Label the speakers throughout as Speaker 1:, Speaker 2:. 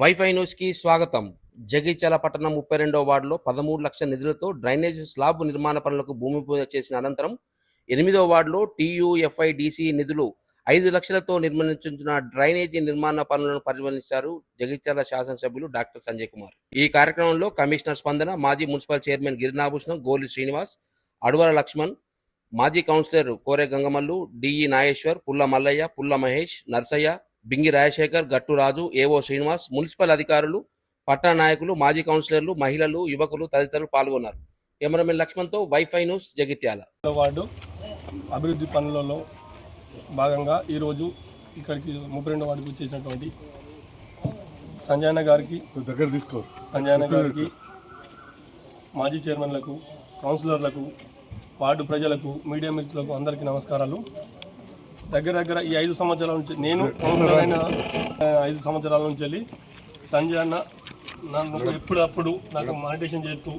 Speaker 1: Wifi న్యూస్కి స్వాగతం. జగిత్యాల పట్టణం ముప్పై రెండో వార్డులో పదమూడు లక్షల నిధులతో డ్రైనేజ్ స్లాబ్ నిర్మాణ పనులకు భూమి పూజ చేసిన అనంతరం ఎనిమిదో వార్డులో టీయూఎఫ్ఐడిసి నిధులు ఐదు లక్షలతో నిర్మించుతున్న డ్రైనేజీ నిర్మాణ పనులను పరిశీలించారు జగిత్యాల శాసనసభ్యులు డాక్టర్ సంజయ్ కుమార్. ఈ కార్యక్రమంలో కమిషనర్ స్పందన మాజీ మున్సిపల్ చైర్మన్ గిరినాభూషణం గోలి శ్రీనివాస్ అడవర లక్ష్మణ్ మాజీ కౌన్సిలర్ కోరే గంగమల్లు డిఈ నాగేశ్వర్ పుల్ల మల్లయ్య పుల్ల మహేష్ నర్సయ్య బింగి రాజశేఖర్ గట్టు రాజు ఏవో శ్రీనివాస్ మున్సిపల్ అధికారులు పట్టణ నాయకులు మాజీ కౌన్సిలర్లు మహిళలు యువకులు తదితరులు పాల్గొన్నారు. కెమెరామెన్ లక్ష్మణ్తో వైఫై న్యూస్ జగిత్యాల.
Speaker 2: వార్డు అభివృద్ధి పనులలో భాగంగా ఈరోజు ఇక్కడికి ముప్పై రెండు వార్డుకు వచ్చేసినటువంటి సంజయన గారికి
Speaker 3: దగ్గర తీసుకో.
Speaker 2: సంజయన గారికి మాజీ చైర్మన్లకు కౌన్సిలర్లకు వార్డు ప్రజలకు మీడియా మిత్రులకు అందరికీ నమస్కారాలు. దగ్గర దగ్గర ఈ ఐదు సంవత్సరాల నుంచి నేను కౌన్సిలర్ ఐదు సంవత్సరాల నుంచి వెళ్ళి సంజయ్ అన్న నన్ను ఎప్పుడప్పుడు నాకు మానిటేషన్ చేస్తూ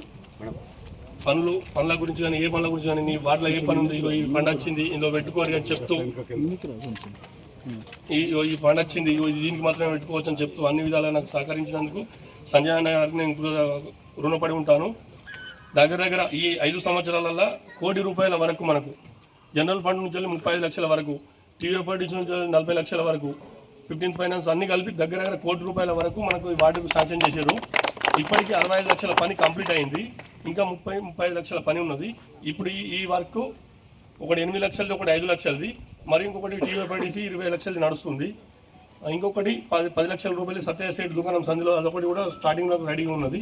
Speaker 2: పనులు పనుల గురించి కానీ ఏ పనుల గురించి కానీ నీ వాటిలో ఏ పని ఉంది? ఇగో ఈ ఫండ్ వచ్చింది ఇందులో పెట్టుకోరు అని చెప్తూ ఈ ఈ ఫండ్ వచ్చింది దీనికి మాత్రమే పెట్టుకోవచ్చు అని చెప్తూ అన్ని విధాలుగా నాకు సహకరించినందుకు సంజయ్ అన్న గారికి నేను రుణపడి ఉంటాను. దగ్గర దగ్గర ఈ ఐదు సంవత్సరాలలో కోటి రూపాయల వరకు మనకు జనరల్ ఫండ్ నుంచి వెళ్ళి ముప్పై ఐదు లక్షల వరకు టీఎఫ్ఐడి నుంచి నలభై లక్షల వరకు ఫిఫ్టీన్ ఫైనాన్స్ అన్ని కలిపి దగ్గర దగ్గర కోటి రూపాయల వరకు మనకు వాటికి శాంక్షన్ చేశారు. ఇప్పటికీ అరవై ఐదు లక్షల పని కంప్లీట్ అయింది. ఇంకా ముప్పై ముప్పై ఐదు లక్షల పని ఉన్నది. ఇప్పుడు ఈ ఈ వర్క్ ఒకటి ఎనిమిది లక్షలది ఒకటి ఐదు లక్షలది. మరి ఇంకొకటి టీఎఫ్ఐడిసి ఇరవై లక్షలది నడుస్తుంది. ఇంకొకటి పది పది లక్షల రూపాయలు సత్య సైడ్ దుకాణం సంధిలో అదొకటి కూడా స్టార్టింగ్లో రెడీగా ఉన్నది.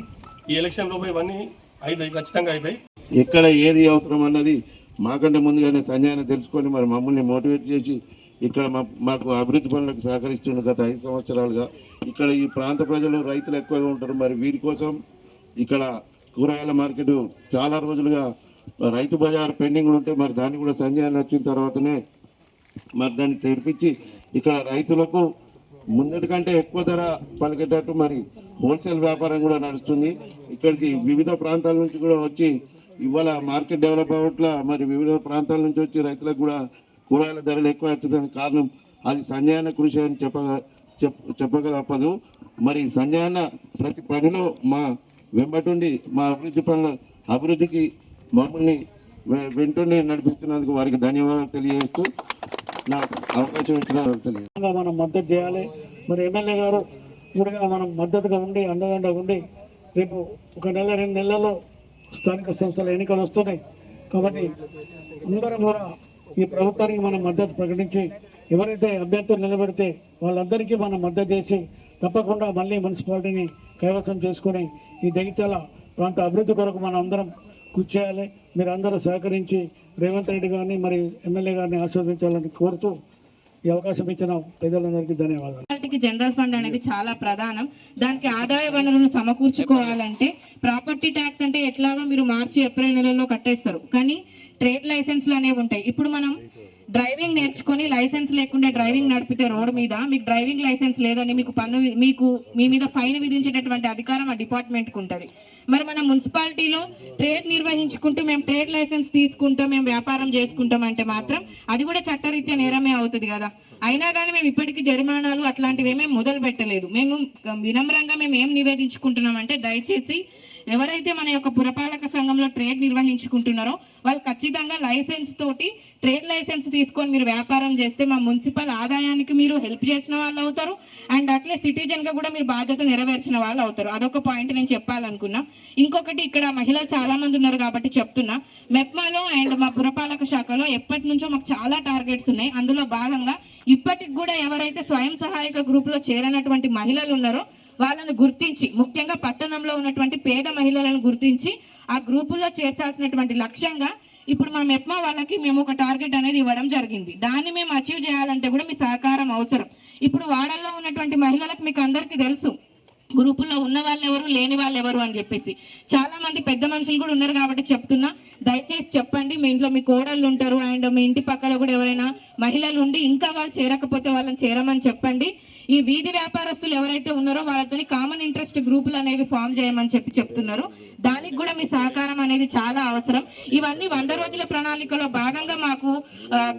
Speaker 2: ఈ ఎలక్షన్ రూపాయి ఇవన్నీ అవుతాయి ఖచ్చితంగా అవుతాయి
Speaker 4: ఎక్కడ ఏది అవసరం అన్నది మాకంటే ముందుగానే సంజయన తెలుసుకొని మరి మమ్మల్ని మోటివేట్ చేసి ఇక్కడ మా- మాకు అభివృద్ధి పనులకు సహకరిస్తున్న గత ఐదు సంవత్సరాలుగా. ఇక్కడ ఈ ప్రాంత ప్రజలు రైతులు ఎక్కువగా ఉంటారు. మరి వీరి కోసం ఇక్కడ కూరగాయల మార్కెట్ చాలా రోజులుగా రైతు బజార్ పెండింగ్ ఉంటే మరి దాన్ని కూడా సంజయన వచ్చిన తర్వాతనే మరి దాన్ని తెరిపించి ఇక్కడ రైతులకు ముందటి కంటే ఎక్కువ ధర పలికేటట్టు మరి హోల్సేల్ వ్యాపారం కూడా నడుస్తుంది. ఇక్కడికి వివిధ ప్రాంతాల నుంచి కూడా వచ్చి ఇవాళ మార్కెట్ డెవలప్ అవ్వట్ల? మరి వివిధ ప్రాంతాల నుంచి వచ్చి రైతులకు కూడా కూరగాయల ధరలు ఎక్కువ వచ్చేదానికి కారణం అది సంజయన కృషి అని చెప్పగా చెప్ చెప్పక తప్పదు మరి సంజయన ప్రతి పనిలో మా వెంబటుండి మా అభివృద్ధి పనుల అభివృద్ధికి మమ్మల్ని వె- వెంటుండి నడిపిస్తున్నందుకు వారికి ధన్యవాదాలు తెలియజేస్తూ నాకు అవకాశం ఇచ్చిన
Speaker 5: మనం మద్దతు చేయాలి. మరి ఎమ్మెల్యే గారు కూడా మనం మద్దతుగా ఉండి అండదండగా ఉండి రేపు ఒక నెల రెండు నెలల్లో స్థానిక సంస్థల ఎన్నికలు వస్తున్నాయి. కాబట్టి అందరం కూడా ఈ ప్రభుత్వానికి మనం మద్దతు ప్రకటించి ఎవరైతే అభ్యర్థులు నిలబెడితే వాళ్ళందరికీ మనం మద్దతు చేసి తప్పకుండా మళ్ళీ మున్సిపాలిటీని కైవసం చేసుకొని ఈ జగిత్యాల ప్రాంత అభివృద్ధి కొరకు మనం అందరం కృషి చేయాలి. మీరు అందరూ సహకరించి రేవంత్ రెడ్డి గారిని మరి ఎమ్మెల్యే గారిని ఆస్వాదించాలని కోరుతూ ఈ అవకాశం ఇచ్చిన పెద్దలందరికీ ధన్యవాదాలు.
Speaker 6: మున్సిపాలిటీకి జనరల్ ఫండ్ అనేది చాలా ప్రధానం. దానికి ఆదాయ వనరులు సమకూర్చుకోవాలంటే ప్రాపర్టీ ట్యాక్స్ అంటే ఎట్లాగో మీరు మార్చి ఏప్రిల్ నెలలో కట్టేస్తారు. కానీ ట్రేడ్ లైసెన్స్లు అనేవి ఉంటాయి. ఇప్పుడు మనం డ్రైవింగ్ నేర్చుకుని లైసెన్స్ లేకుండా డ్రైవింగ్ నడిపితే రోడ్డు మీద మీకు డ్రైవింగ్ లైసెన్స్ లేదని మీకు పన్ను మీకు మీ మీద ఫైన్ విధించేటటువంటి అధికారం ఆ డిపార్ట్మెంట్కి ఉంటుంది. మరి మన మున్సిపాలిటీలో ట్రేడ్ నిర్వహించుకుంటూ మేము ట్రేడ్ లైసెన్స్ తీసుకుంటాం మేము వ్యాపారం చేసుకుంటాం అంటే మాత్రం అది కూడా చట్టరీత్యా నేరమే అవుతుంది కదా. అయినా కానీ మేము ఇప్పటికీ జరిమానాలు అట్లాంటివి ఏమేమి మొదలు పెట్టలేదు మేము వినమ్రంగా మేము ఏం నివేదించుకుంటున్నాం అంటే దయచేసి ఎవరైతే మన యొక్క పురపాలక సంఘంలో ట్రేడ్ నిర్వహించుకుంటున్నారో వాళ్ళు ఖచ్చితంగా లైసెన్స్ తోటి ట్రేడ్ లైసెన్స్ తీసుకొని మీరు వ్యాపారం చేస్తే మా మున్సిపల్ ఆదాయానికి మీరు హెల్ప్ చేసిన వాళ్ళు అవుతారు. అండ్ అట్లే సిటిజన్గా కూడా మీరు బాధ్యత నెరవేర్చిన వాళ్ళు అవుతారు. అదొక పాయింట్ నేను చెప్పాలనుకున్నా. ఇంకొకటి ఇక్కడ మహిళలు చాలామంది ఉన్నారు కాబట్టి చెప్తున్నా. మెప్మాలో అండ్ మా పురపాలక శాఖలో ఎప్పటి నుంచో మాకు చాలా టార్గెట్స్ ఉన్నాయి. అందులో భాగంగా ఇప్పటికి కూడా ఎవరైతే స్వయం సహాయక గ్రూప్లో చేరనటువంటి మహిళలు ఉన్నారో వాళ్ళను గుర్తించి ముఖ్యంగా పట్టణంలో ఉన్నటువంటి పేద మహిళలను గుర్తించి ఆ గ్రూపుల్లో చేర్చాల్సినటువంటి లక్ష్యంగా ఇప్పుడు మా మెప్మా వాళ్ళకి మేము ఒక టార్గెట్ అనేది ఇవ్వడం జరిగింది. దాన్ని మేము అచీవ్ చేయాలంటే కూడా మీ సహకారం అవసరం. ఇప్పుడు వాడల్లో ఉన్నటువంటి మహిళలకు మీకు అందరికీ తెలుసు గ్రూపుల్లో ఉన్న వాళ్ళు ఎవరు లేని వాళ్ళు ఎవరు అని చెప్పేసి. చాలా మంది పెద్ద మనుషులు కూడా ఉన్నారు కాబట్టి చెప్తున్నా దయచేసి చెప్పండి మీ ఇంట్లో మీ కోడళ్ళు ఉంటారు అండ్ మీ ఇంటి పక్కన కూడా ఎవరైనా మహిళలు ఉండి ఇంకా వాళ్ళు చేరకపోతే వాళ్ళని చేరమని చెప్పండి. ఈ వీధి వ్యాపారస్తులు ఎవరైతే ఉన్నారో వాళ్ళతో కామన్ ఇంట్రెస్ట్ గ్రూపులు అనేవి ఫామ్ చేయమని చెప్పి చెప్తున్నారు. దానికి కూడా మీ సహకారం అనేది చాలా అవసరం. ఇవన్నీ వంద రోజుల ప్రణాళికలో భాగంగా మాకు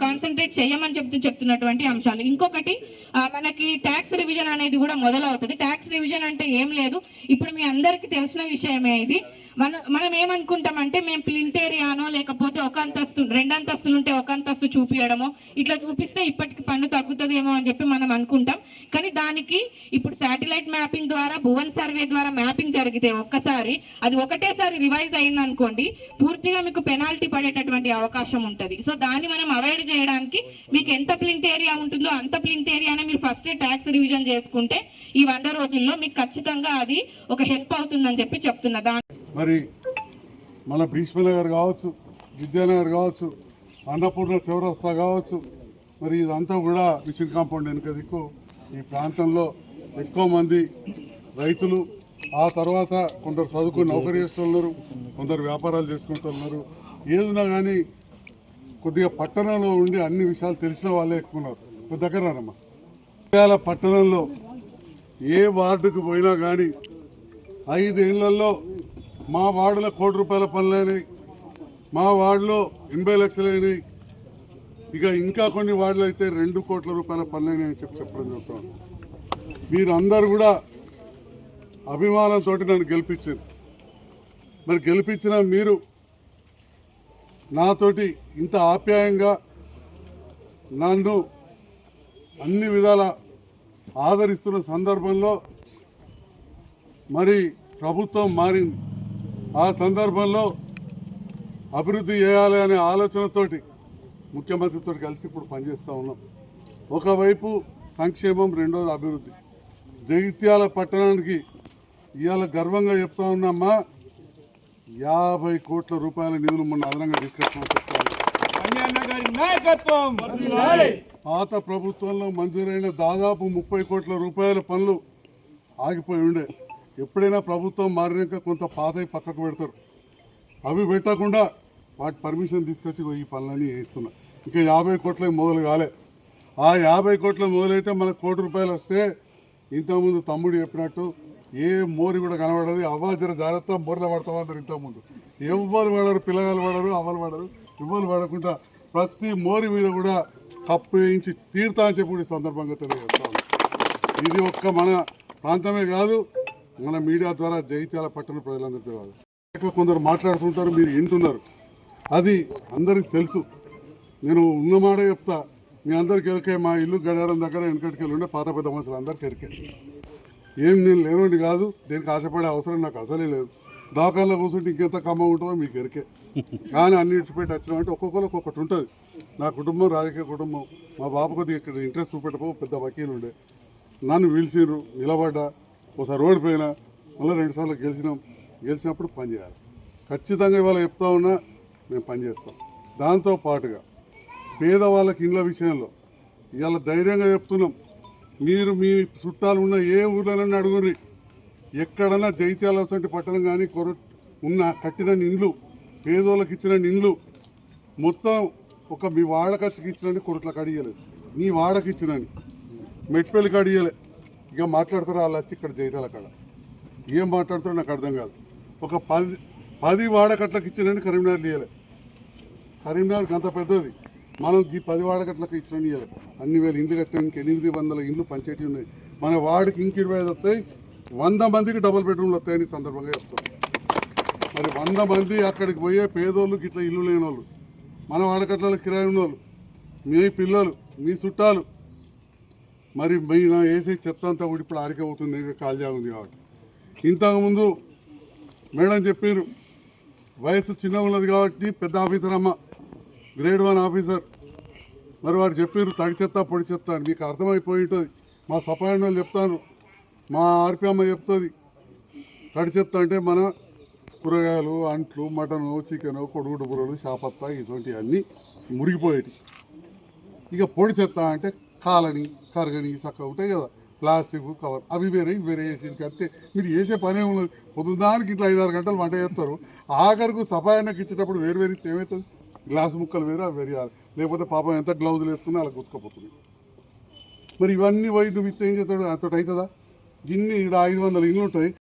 Speaker 6: కాన్సన్ట్రేట్ చేయమని చెప్తూ చెప్తున్నటువంటి అంశాలు. ఇంకొకటి మనకి ట్యాక్స్ రివిజన్ అనేది కూడా మొదలవుతుంది. ట్యాక్స్ రివిజన్ అంటే ఏం లేదు. ఇప్పుడు మీ అందరికీ తెలిసిన విషయమే ఇది. మన మనం ఏమనుకుంటామంటే మేము ప్లింత్ ఏరియానో లేకపోతే ఒక అంతస్తు రెండు అంతస్తులు ఉంటే ఒక అంతస్తు చూపించడమో ఇట్లా చూపిస్తే ఇప్పటికి పన్ను తగ్గుతుందేమో అని చెప్పి మనం అనుకుంటాం. కానీ దానికి ఇప్పుడు శాటిలైట్ మ్యాపింగ్ ద్వారా భువన్ సర్వే ద్వారా మ్యాపింగ్ జరిగితే ఒక్కసారి అది ఒకటేసారి రివైజ్ అయింది అనుకోండి పూర్తిగా మీకు పెనాల్టీ పడేటటువంటి అవకాశం ఉంటుంది. సో దాన్ని మనం అవాయిడ్ చేయడానికి మీకు ఎంత ప్లింట్ ఏరియా ఉంటుందో అంత ప్లింత్ ఏరియానే మీరు ఫస్ట్ ట్యాక్స్ రివిజన్ చేసుకుంటే ఈ వంద రోజుల్లో మీకు ఖచ్చితంగా అది ఒక హెల్ప్ అవుతుందని చెప్పి చెప్తున్నా. దాని
Speaker 3: మరి మన భీష్మనగర్ కావచ్చు విద్యానగర్ కావచ్చు అన్నపూర్ణ చౌరస్తా కావచ్చు మరి ఇదంతా కూడా మిషన్ కాంపౌండ్ వెనుక దిక్కు. ఈ ప్రాంతంలో ఎక్కువ మంది రైతులు ఆ తర్వాత కొందరు చదువుకుని నౌకరీ చేస్తున్నారు కొందరు వ్యాపారాలు చేసుకుంటున్నారు ఏదున్నా కానీ కొద్దిగా పట్టణంలో ఉండి అన్ని విషయాలు తెలిసిన వాళ్ళే ఎక్కువ ఉన్నారు. కొద్ది దగ్గర ఇవాళ పట్టణంలో ఏ వార్డుకు పోయినా కానీ ఐదేళ్ళలో మా వార్డులో కోటి రూపాయల పనులైనవి మా వార్డులో ఎనభై లక్షలైనవి ఇక ఇంకా కొన్ని వార్డులు అయితే రెండు కోట్ల రూపాయల పనులైనవి అని చెప్పి చెప్పడం చెప్తాను మీరందరూ కూడా అభిమానంతో నన్ను గెలిపించారు. మరి గెలిపించిన మీరు నాతోటి ఇంత ఆప్యాయంగా నన్ను అన్ని విధాల ఆదరిస్తున్న సందర్భంలో మరి ప్రభుత్వం మారింది. ఆ సందర్భంలో అభివృద్ధి చేయాలి అనే ఆలోచనతోటి ముఖ్యమంత్రితో కలిసి ఇప్పుడు పనిచేస్తూ ఉన్నాం. ఒకవైపు సంక్షేమం రెండోది అభివృద్ధి. జగిత్యాల పట్టణానికి ఇవాళ గర్వంగా చెప్తా ఉన్నామ్మా యాభై కోట్ల రూపాయల నిధులు మొన్న అదనంగా తీసుకొచ్చామని చెప్తాను పాత ప్రభుత్వంలో మంజూరైన దాదాపు ముప్పై కోట్ల రూపాయల పనులు ఆగిపోయి ఉండే. ఎప్పుడైనా ప్రభుత్వం మారినాక కొంత పాతవి పక్కకు పెడతారు. అవి పెట్టకుండా వాటి పర్మిషన్ తీసుకొచ్చి ఈ పనులన్నీ వేస్తున్నా ఇంకా యాభై కోట్లకి మొదలు కాలే. ఆ యాభై కోట్ల మొదలైతే మనకు కోటి రూపాయలు వస్తే ఇంతకుముందు తమ్ముడు చెప్పినట్టు ఏ మోరి కూడా కనబడదు. అవ్వాజర జాగ్రత్త మోర్ల పడతాం అందరు ఇంతకుముందు. ఎవ్వరు పడరు పిల్లగాలు పడరు అవ్వలు పడరు. ఎవ్వరు పడకుండా ప్రతి మోరి మీద కూడా కప్పు వేయించి తీరుతా అని చెప్పి సందర్భంగా తెలియజేస్తా ఇది ఒక్క మన ప్రాంతమే కాదు మన మీడియా ద్వారా జగిత్యాల పట్టణ ప్రజలందరూ తెలియాలి. కొందరు మాట్లాడుతుంటారు మీరు వింటున్నారు. అది అందరికి తెలుసు. నేను ఉన్న మాట చెప్తా. మీ అందరికి ఎరికే మా ఇల్లు గడియారం దగ్గర వెనకటికి వెళ్ళి ఉండే పాత పెద్ద మనుషులు అందరికి ఎరికే. ఏం నేను లేనుండి కాదు దీనికి ఆశపడే అవసరం నాకు అసలే లేదు. దాకాల్లో కూర్చుంటే ఇంకెంత కమ్మ ఉంటుందో మీకు ఎరికే. కానీ అన్ని ఇడిచిపెట్టి వచ్చినామంటే ఒక్కొక్కరు ఒక్కొక్కటి ఉంటుంది. నా కుటుంబం రాజకీయ కుటుంబం. మా బాబు కొద్దిగా ఇక్కడ ఇంట్రెస్ట్ చూపెట్టపో పెద్ద వకీలు ఉండే నన్ను పిలిచిర్రు నిలబడ్డా. ఒకసారి రోడ్డు ఓడిపోయినా మళ్ళీ రెండుసార్లు గెలిచినాం. గెలిచినప్పుడు పనిచేయాలి ఖచ్చితంగా ఇవాళ చెప్తా ఉన్నా మేము పని చేస్తాం. దాంతో పాటుగా పేదవాళ్ళకి ఇండ్ల విషయంలో ఇవాళ ధైర్యంగా చెప్తున్నాం. మీరు మీ చుట్టాలు ఉన్న ఏ ఊర్లోనన్నా అడుగురి ఎక్కడన్నా జైత్యాల వంటి పట్టణం కానీ కొర ఉన్న కట్టిన ఇండ్లు పేదోళ్ళకి ఇచ్చిన ఇండ్లు మొత్తం ఒక మీ వాడకచ్చికి ఇచ్చినని కొరట్లకు అడిగలేదు నీ వాడకి ఇచ్చినని మెట్పల్లికి అడిగలే ఇక మాట్లాడతారు వాళ్ళు వచ్చి ఇక్కడ జైతాల అక్కడ ఏం మాట్లాడతారో నాకు అర్థం కాదు. ఒక పది పది వాడకట్లకు ఇచ్చినని కరీంనగర్ ఇవ్వలే కరీంనగర్కి అంత పెద్దది. మనం ఈ పది వాడకట్లకు ఇచ్చిన ఇయ్యలే. అన్ని వేల ఇండ్లు కట్టడానికి ఎనిమిది వందల ఇండ్లు పంచేటి ఉన్నాయి. మన వాడికి ఇంక ఇరవై ఐదు వస్తాయి. వంద మందికి డబుల్ బెడ్రూమ్లు వస్తాయని సందర్భంగా చెప్తాం మరి వంద మంది అక్కడికి పోయే పేదోళ్ళు ఇట్లా ఇల్లు లేని వాళ్ళు మన వాడకట్లలో కిరాయి ఉన్నోళ్ళు మీ పిల్లలు మీ చుట్టాలు మరి మీ వేసే చెత్త అంతా కూడా ఇప్పుడు ఆరికే కాల్జా ఉంది కాబట్టి. ఇంతకుముందు మేడం చెప్పారు వయసు చిన్నగా ఉన్నది కాబట్టి పెద్ద ఆఫీసర్ అమ్మ గ్రేడ్ వన్ ఆఫీసర్. మరి వారు చెప్పారు తడి చెత్త పొడి చెత్త అని. మీకు అర్థమైపోయి ఉంటుంది. మా సపాయన వాళ్ళు చెప్తాను మా ఆర్పి అమ్మ చెప్తుంది తడి చెత్త అంటే మన కూరగాయలు అంట్లు మటను చికెను కొడుగుడు బుర్రలు చేపత్త ఇటువంటివన్నీ మురిగిపోయేటి ఇక పొడి చెత్త అంటే కాలని కరగని చక్కగా ఉంటాయి కదా. ప్లాస్టిక్ కవర్ అవి వేరే ఇవి వేరే వేసి అంతే. మీరు చేసే పనే ఉన్నది పొద్దుదానికి ఇట్లా ఐదారు గంటలు వంట చేస్తారు. ఆఖరికి సఫాయనకి ఇచ్చేటప్పుడు వేరు వేరు ఏమవుతుంది? గ్లాస్ ముక్కలు వేరు అవి వేరేయాలి లేకపోతే పాపం ఎంత గ్లౌజులు వేసుకుని అలా గుచ్చుకోపోతుంది. మరి ఇవన్నీ పోయి నువ్వు ఇస్తే ఏం చేస్తాడు? అంతటి అవుతుందా? ఇన్ని ఇక్కడ ఐదు వందల ఇళ్ళు ఉంటాయి.